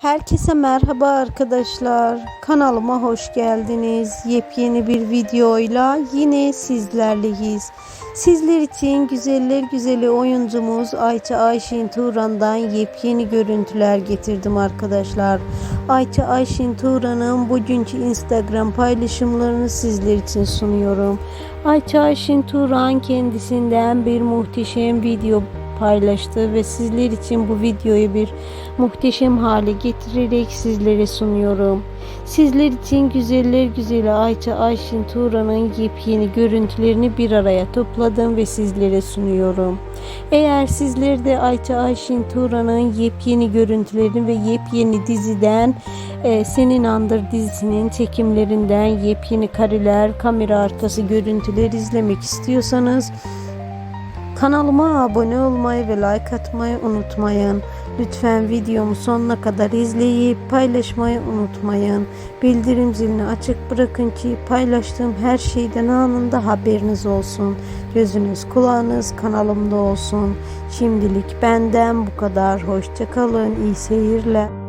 Herkese merhaba arkadaşlar. Kanalıma hoş geldiniz. Yepyeni bir videoyla yine sizlerleyiz. Sizler için güzeller güzeli oyuncumuz Ayça Ayşin Turan'dan yepyeni görüntüler getirdim arkadaşlar. Ayça Ayşin Turan'ın bugünkü Instagram paylaşımlarını sizler için sunuyorum. Ayça Ayşin Turan kendisinden bir muhteşem video paylaştı ve sizler için bu videoyu bir muhteşem hale getirerek sizlere sunuyorum. Sizler için güzeller güzeli Ayça Ayşin Turan'ın yepyeni görüntülerini bir araya topladım ve sizlere sunuyorum. Eğer sizler de Ayça Ayşin Turan'ın yepyeni görüntülerini ve yepyeni diziden e, Senin Andır dizisinin çekimlerinden yepyeni kareler, kamera arkası görüntüler izlemek istiyorsanız Kanalıma abone olmayı ve like atmayı unutmayın. Lütfen videomu sonuna kadar izleyip paylaşmayı unutmayın. Bildirim zilini açık bırakın ki paylaştığım her şeyden anında haberiniz olsun. Gözünüz kulağınız kanalımda olsun. Şimdilik benden bu kadar. Hoşçakalın. İyi seyirler.